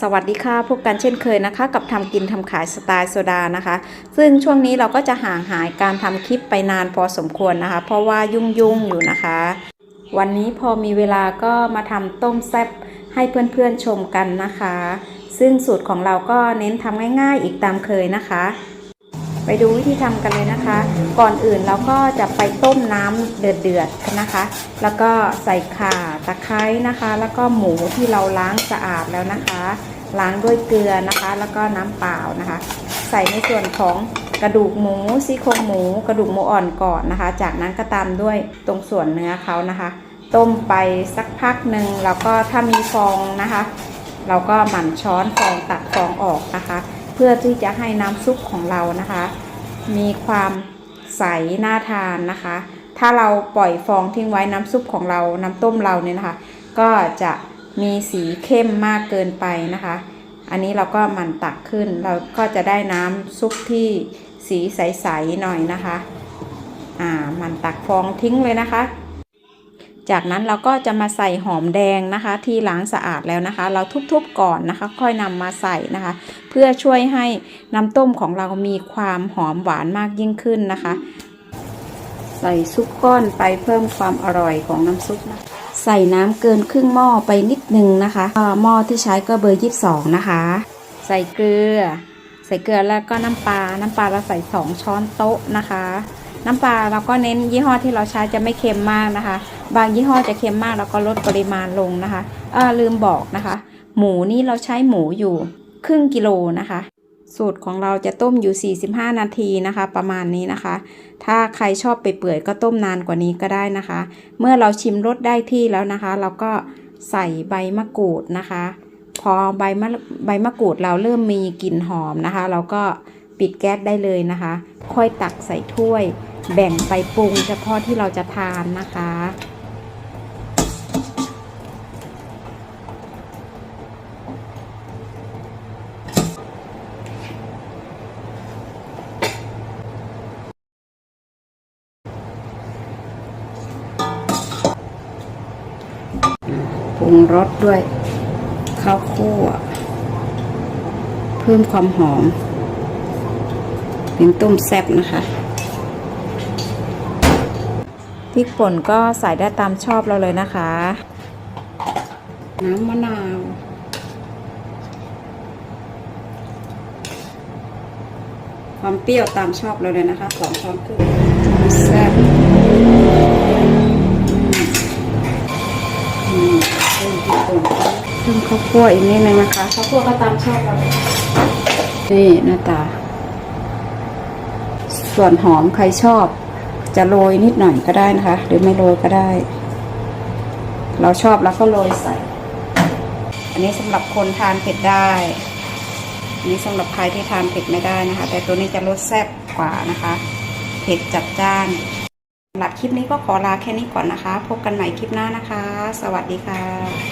สวัสดีค่ะพบกันเช่นเคยนะคะ กับทำกินทำขายสไตล์โซดานะคะ ซึ่งช่วงนี้เราก็จะห่างหายการทำคลิปไปนานพอสมควรนะคะ เพราะว่ายุ่งๆอยู่นะคะ วันนี้พอมีเวลาก็มาทำต้มแซ่บให้เพื่อนๆชมกันนะคะ ซึ่งสูตรของเราก็เน้นทำง่ายๆอีกตามเคยนะคะ ไปดูวิธีทำกันเลยนะคะ ก่อนอื่นเราก็จะไปต้มน้ำเดือดๆกันนะคะ แล้วก็ใส่ข่าตะไคร้นะคะ แล้วก็หมูที่เราล้างสะอาดแล้วนะคะ ล้างด้วยเกลือนะคะ แล้วก็น้ำเปล่านะคะ ใส่ในส่วนของกระดูกหมูซี่โครงหมู กระดูกหมูอ่อนก่อนนะคะ จากนั้นก็ตามด้วยตรงส่วนเนื้อเขานะคะ ต้มไปสักพักหนึ่งแล้วก็ถ้ามีฟองนะคะ เราก็หมั่นช้อนฟองตักฟองออกนะคะ เพื่อที่จะให้น้ำซุปของเรานะคะ มีความใสน่าทานนะคะ ถ้าเราปล่อยฟองทิ้งไว้น้ำซุปของเราน้ำต้มเราเนี่ยนะคะ ก็จะมีสีเข้มมากเกินไปนะคะ อันนี้เราก็มันตักขึ้น เราก็จะได้น้ำซุปที่สีใสๆหน่อยนะคะ อ่ามันตักฟองทิ้งเลยนะคะ จากนั้นเราก็จะมาใส่หอมแดงนะคะ ที่ล้างสะอาดแล้วนะคะ เราทุบๆก่อนนะคะ ค่อยนำมาใส่นะคะ เพื่อช่วยให้น้ำต้มของเรามีความหอมหวานมากยิ่งขึ้นนะคะ ใส่ซุปก้อนไปเพิ่มความอร่อยของน้ำซุปนะใส่น้ำเกินครึ่งหม้อไปนิดนึงนะคะหม้อที่ใช้ก็เบอร์ยี่สิบสองนะคะ ใส่เกลือ ใส่เกลือแล้วก็น้ำปลา น้ำปลาเราใส่สองช้อนโต๊ะนะคะ น้ำปลาเราก็เน้นยี่ห้อที่เราใช้จะไม่เค็มมากนะคะ บางยี่ห้อจะเค็มมากเราก็ลดปริมาณลงนะคะเออลืมบอกนะคะ หมูนี่เราใช้หมูอยู่ครึ่งกิโลนะคะ สูตรของเราจะต้มอยู่ 45 นาทีนะคะ ประมาณนี้นะคะ ถ้าใครชอบไปเปื่อยก็ต้มนานกว่านี้ก็ได้นะคะ เมื่อเราชิมรสได้ที่แล้วนะคะ เราก็ใส่ใบมะกรูดนะคะ พอใบมะใบมะกรูดเราเริ่มมีกลิ่นหอมนะคะ เราก็ปิดแก๊สได้เลยนะคะ ค่อยตักใส่ถ้วย แบ่งไปปรุงเฉพาะที่เราจะทานนะคะ ปรุงรสด้วยข้าวคั่วเพิ่มความหอมเป็นต้มแซ่บนะคะ ริกป่นก็ใส่ได้ตามชอบเราเลยนะคะ น้ำมะนาว ความเปรี้ยวตามชอบเราเลยนะคะสองช้อนครึ่งแซ่บเพิ่มพริกป่นเพิ่มข้าวคั่วอีกนิดนึงนะคะข้าวคั่วก็ตามชอบเราเลยนี่หน้าตา ส่วนหอมใครชอบ จะโรยนิดหน่อยก็ได้นะคะ หรือไม่โรยก็ได้ เราชอบแล้วก็โรยใส่ อันนี้สำหรับคนทานเผ็ดได้อันนี้สำหรับใครที่ทานเผ็ดไม่ได้นะคะ แต่ตัวนี้จะรสแซ่บกว่านะคะ เผ็ดจัดจ้านสำหรับคลิปนี้ก็ขอลาแค่นี้ก่อนนะคะ พบกันใหม่คลิปหน้านะคะ สวัสดีค่ะ